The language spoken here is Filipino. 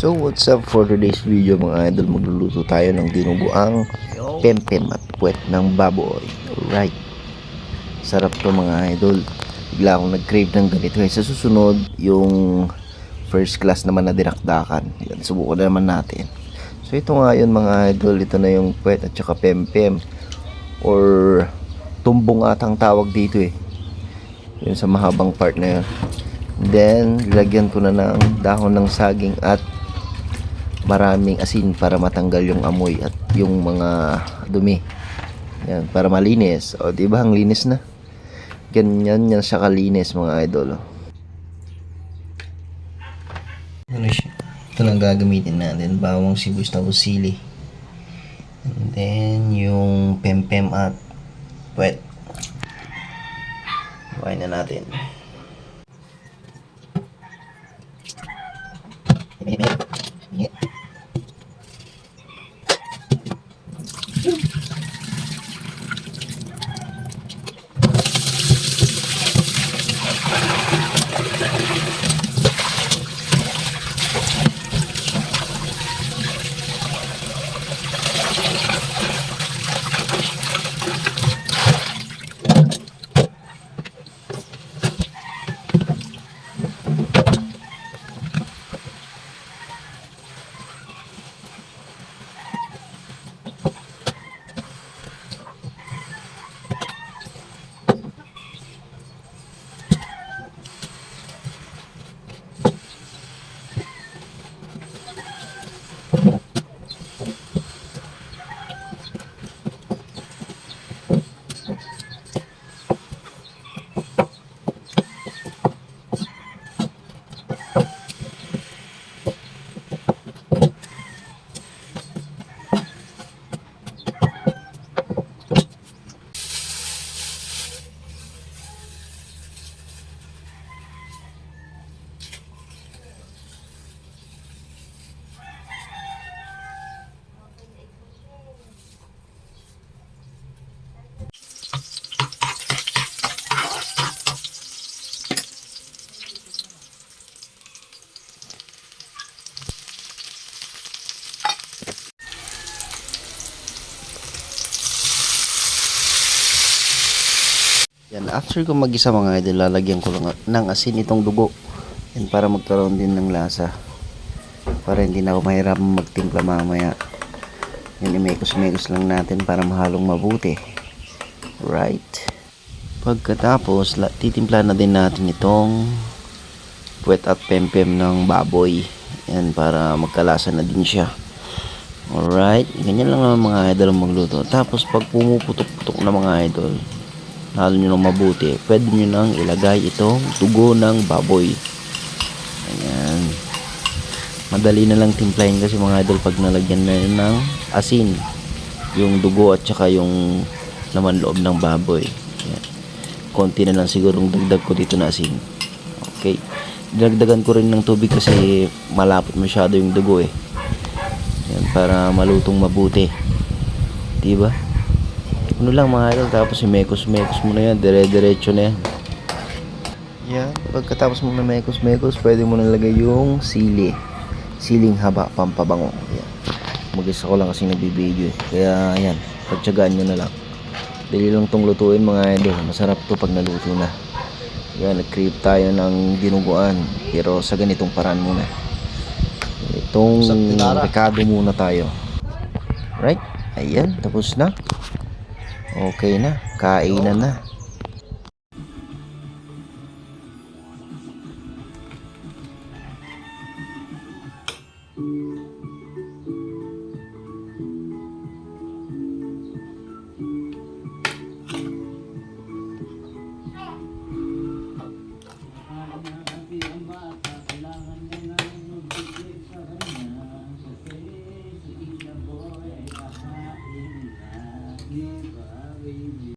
So what's up for today's video mga idol? Magluluto tayo ng dinuguang pempem at puwet ng baboy. Alright. Sarap to mga idol. Bigla akong nag-crave ng ganito eh. Sa susunod yung first class naman na dinakdakan. Yan, Subukan na naman natin. So ito nga yun mga idol. Ito na yung puwet at saka pempem Or tumbong atang tawag dito eh. Yun sa mahabang part na yun. Then, lagyan ko na ng dahon ng saging at maraming asin para matanggal yung amoy at yung mga dumi. Yan, para malinis. O, di ba? Ang linis na. Ganyan yan siya kalinis, mga idol. oh. Ano siya? Ito lang gagamitin natin. Bawang sibuyas na usili. And then, yung pempem at puwet. Buhayin na natin. Yan, after ko magisa mga idol, lalagyan ko lang ng asin itong dugo. Yan, para magkaroon din ng lasa. Para hindi na ako mahirap magtimpla mamaya. Yan, imekos-mekos lang natin para mahalong mabuti. Right. Pagkatapos, la- titimpla na din natin itong puwet at pempem ng baboy. Yan, para magkalasa na din siya. Alright, ganyan lang naman mga idol magluto. Tapos pag pumuputok-putok na mga idol, halo nyo ng mabuti, pwede nyo nang ilagay itong tugo ng baboy. Ayan. Madali na lang timplahin kasi mga idol pag nalagyan na yun ng asin. Yung dugo at saka yung laman loob ng baboy. Ayan. Konti na lang sigurong dagdag ko dito na asin. Okay. Dinagdagan ko rin ng tubig kasi malapot masyado yung dugo eh. Yan, para malutong mabuti. Diba? Ano lang mga idol, tapos imekos-mekos mo na yan, dire-diretso na yan. Yan, pagkatapos mo na mekos-mekos, pwede mo nalagay yung sili. Siling haba, pampabango. Yan. Mag-isa ko lang kasi nagbibideo eh. Kaya yan, pagtsagaan nyo na lang. Dali lang tong lutuin mga idol. Masarap to pag naluto na. Yan, nag-crave tayo ng dinuguan. Pero sa ganitong paraan muna. Itong rekado muna tayo. Right? Ayan, tapos na. Okay na. Kainan na.